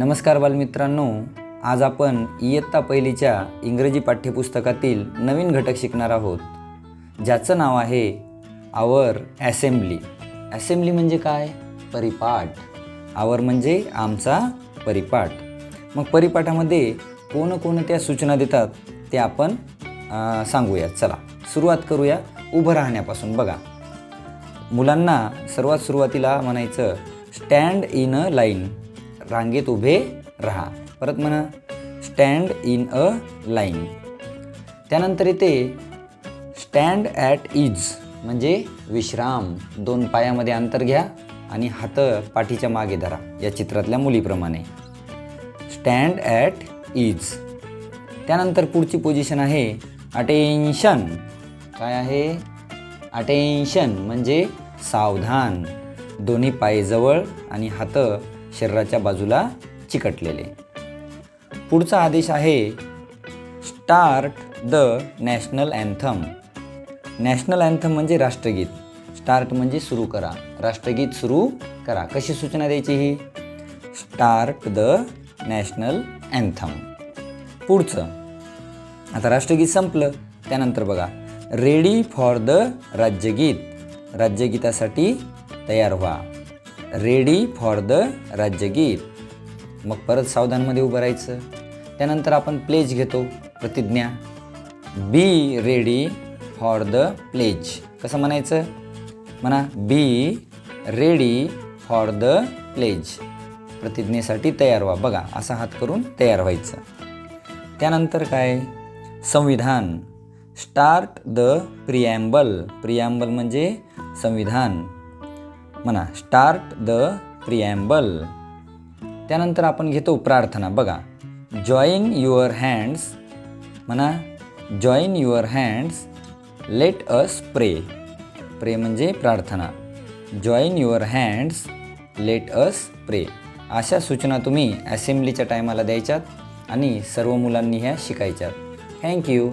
नमस्कार बालमित्रांनो आज आपण इयत्ता पहिलीच्या इंग्रजी पाठ्यपुस्तकातील नवीन घटक शिकणार आहोत ज्याचं नाव आहे आवर ॲसेंब्ली ॲसेंब्ली म्हणजे काय? परिपाठ. आवर म्हणजे आमचा परिपाठ. मग परिपाठामध्ये कोणकोणत्या सूचना देतात ते आपण सांगूया चला सुरुवात करूया उभं राहण्यापासून. बघा मुलांना सर्वात सुरुवातीला म्हणायचं स्टँड इन अ लाईन रांगेत उभे राहा. परत म्हणा स्टँड इन अ लाईन त्यानंतर येते स्टँड ॲट इज म्हणजे विश्राम. दोन पायामध्ये अंतर घ्या आणि हात पाठीच्या मागे धरा. या चित्रातल्या मुलीप्रमाणे. स्टँड ॲट इज त्यानंतर पुढची पोझिशन आहे अटेन्शन काय आहे? अटेन्शन म्हणजे सावधान. दोन्ही पाय जवळ आणि हात शरीराच्या बाजूला चिकटलेले. पुढचा आदेश आहे start the national anthem. National anthem म्हणजे राष्ट्रगीत. स्टार्ट म्हणजे सुरू करा. राष्ट्रगीत सुरू करा. कशी सूचना द्यायची ही? Start the national anthem. पुढचं. आता राष्ट्रगीत संपलं. त्यानंतर बघा. रेडी फॉर द राज्यगीत. राज्यगीतासाठी तयार व्हा. रेडी फॉर द राज्यगीत. मग परत सावधानमध्ये उभं राहायचं. त्यानंतर आपण प्लेज घेतो प्रतिज्ञा. Be ready for the pledge कसं म्हणायचं? म्हणा be ready for the pledge प्रतिज्ञेसाठी तयार व्हा. बघा असा हात करून तयार व्हायचं. त्यानंतर काय? संविधान. स्टार्ट द प्रिॲम्बल प्रिॲम्बल म्हणजे संविधान. म्हणा स्टार्ट द प्रिॲम्बल त्यानंतर आपण घेतो प्रार्थना. बघा जॉईन युअर हँड्स म्हणा join your hands let us pray pray म्हणजे प्रार्थना. Join your hands let us pray अशा सूचना तुम्ही असेंब्लीच्या टायमाला द्यायच्यात आणि सर्व मुलांनी ह्या शिकायच्यात. थँक्यू